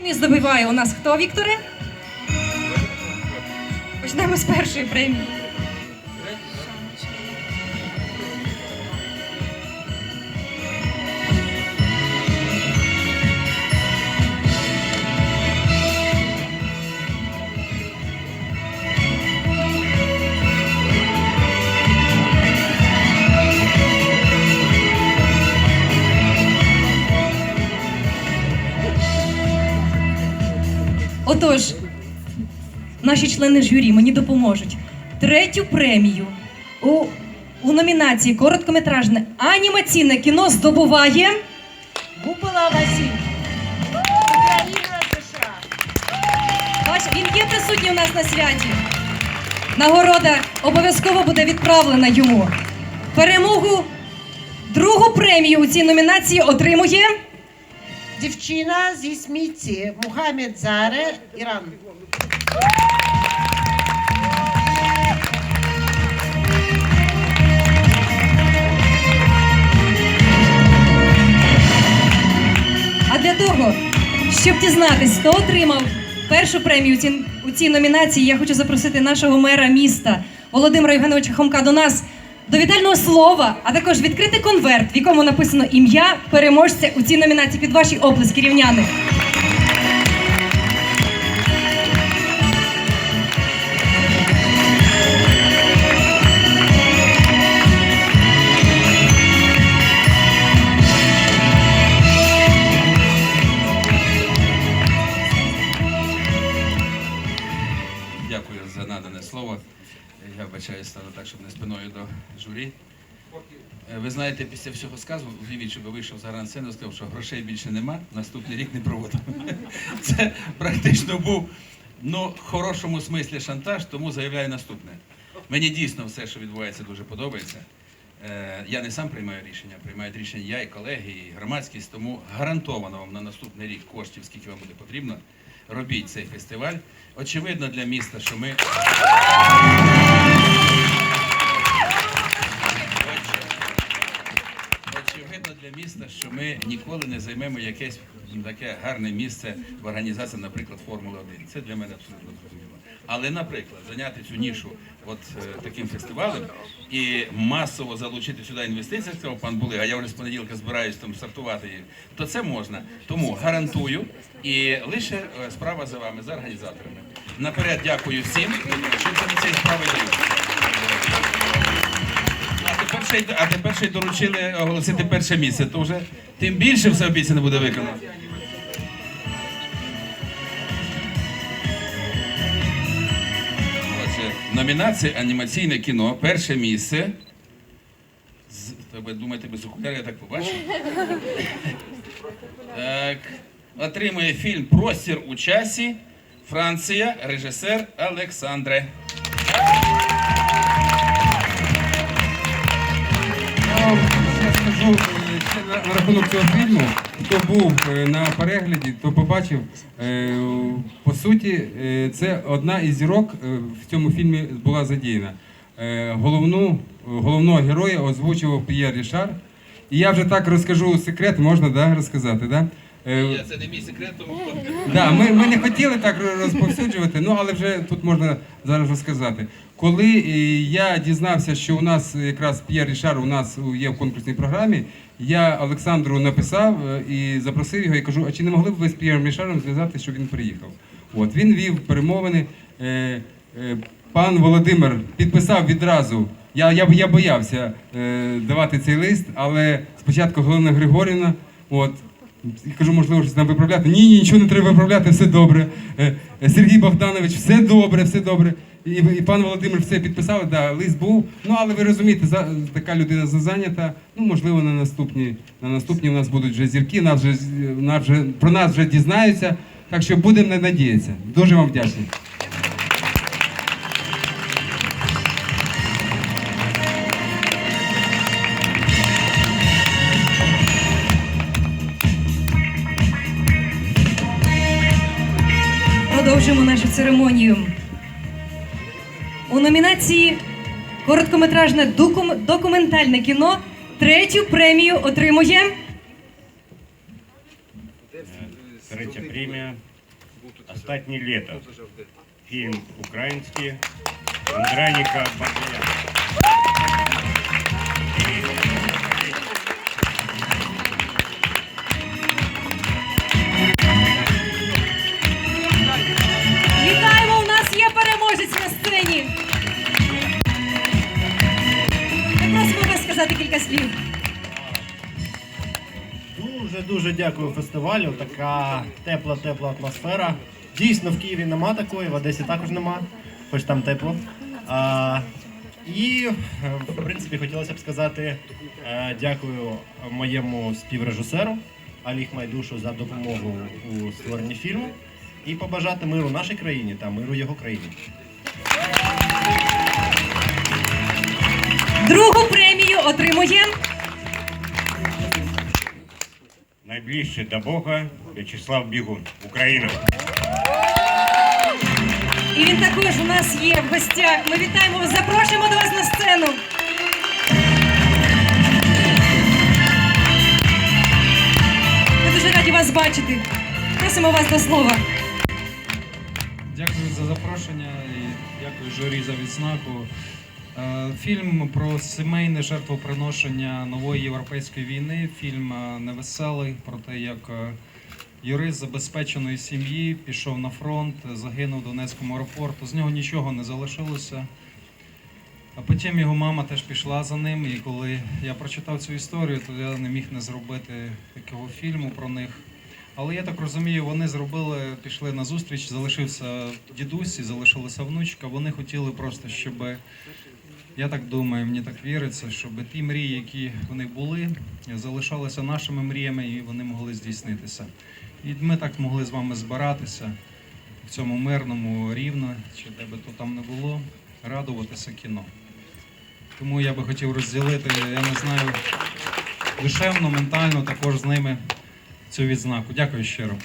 Премію здобуває у нас хто, Вікторе? Почнемо з першої премії. Отож, наші члени журі мені допоможуть. Третю премію у, у номінації короткометражне анімаційне кіно здобуває. Гупала Василь. Україна, США. Бач, він є присутній у нас на святі. Нагорода обов'язково буде відправлена йому. Перемогу, другу премію у цій номінації отримує. Дівчина зі Смітці. Мухаммед Заре, Іран. А для того, щоб дізнатись, хто отримав першу премію у цій номінації, я хочу запросити нашого мера міста Володимира Євгеновича Хомка до нас до вітального слова, а також відкрити конверт, в якому написано ім'я переможця у цій номінації під ваші оплески рівняни. Дякую за надане слово. Я вбачаю, стану так, щоб не спиною до журі. Е, Ви знаєте, після всього сказу, уявіть, щоб вийшов за гранд-сцену і сказав, що грошей більше нема, наступний рік не проводимо. Це практично був ну, в хорошому смислі шантаж, тому заявляю наступне. Мені дійсно все, що відбувається, дуже подобається. Е, Я не сам приймаю рішення, приймають рішення я і колеги, і громадськість, тому гарантовано вам на наступний рік коштів, скільки вам буде потрібно. Робіть цей фестиваль. Очевидно для міста, що ми. міста, що ми ніколи не займемо якесь таке гарне місце в організації, наприклад, Формули 1 Це для мене абсолютно зрозуміло. Але, наприклад, зайняти цю нішу от е, таким фестивалем і масово залучити сюди інвестиції, сказав пан Були, а я вже з понеділка збираюся там стартувати її, то це можна. Тому гарантую і лише е, справа за вами, за організаторами. Наперед дякую всім, що це за цієї справи діють. 10, а тепер ще й доручили оголосити перше місце. То вже тим більше все обіцяне буде виконано. Номінація анімаційне кіно, перше місце. З, ви думаєте, без окуляр, я так побачив. так. Отримує фільм Простір у часі. Франція, режисер Олександре. Е, ще на, на рахунок цього фільму. Хто був е, на перегляді, то побачив. е, По суті, е, це одна із зірок в цьому фільмі була задіяна. Головну, головного героя озвучував П'єр Рішар. І я вже так розкажу секрет, можна да, розказати, да? Е, це не мій секрет, тому Да, ми, ми не хотіли так розповсюджувати, ну але вже тут можна зараз розказати. Коли е, я дізнався, що у нас якраз П'єр Рішар у нас є в конкурсній програмі, я Олександру написав е, і запросив його і кажу, а чи не могли б ви з П'єром Рішаром зв'язати, щоб він приїхав? От він вів перемовини. Пан Володимир підписав відразу. Я, я, я боявся давати цей лист, але спочатку Галина Григорівна, от, кажу, можливо, щось нам виправляти. Ні, ні, нічого не треба виправляти, все добре. Е, е, Сергій Богданович, все добре, все добре. І, і пан Володимир все підписав, да, лист був. Ну, але ви розумієте, за, така людина зайнята. Ну, можливо, на наступні, на наступні у нас будуть вже зірки, нас вже, нас вже, про нас вже дізнаються. Так що будемо надіятися. Дуже вам вдячний. Продовжуємо нашу церемонію. У номінації короткометражне докум- документальне кіно третю премію отримує. третя премія Останнє літо. Фільм український Андраніка Бабія. Дуже дуже дякую фестивалю. Така тепла, тепла атмосфера. Дійсно, в Києві нема такої, в Одесі також нема, хоч там тепло. А, і в принципі хотілося б сказати е, дякую моєму співрежисеру Алі Майдушу за допомогу у створенні фільму і побажати миру нашій країні та миру його країні. Другу премію отримує Найближче до Бога В'ячеслав Бігун. Україна. І він також у нас є в гостях. Ми вітаємо вас, запрошуємо до вас на сцену. Ми дуже раді вас бачити. Просимо вас до слова. Дякую за запрошення і дякую журі за відзнаку. Е, Фільм про сімейне жертвоприношення нової європейської війни. Фільм е, невеселий про те, як е, юрист забезпеченої сім'ї пішов на фронт, загинув в Донецькому аеропорту. З нього нічого не залишилося. А потім його мама теж пішла за ним. І коли я прочитав цю історію, то я не міг не зробити такого фільму про них. Але я так розумію, вони зробили, пішли на зустріч, залишився дідусь і залишилася внучка. Вони хотіли просто, щоб я так думаю, мені так віриться, щоб ті мрії, які в них були, залишалися нашими мріями і вони могли здійснитися. І ми так могли з вами збиратися в цьому мирному рівно, чи де би то там не було, радуватися кіно. Тому я би хотів розділити, я не знаю, душевно, ментально також з ними цю відзнаку. Дякую щиро.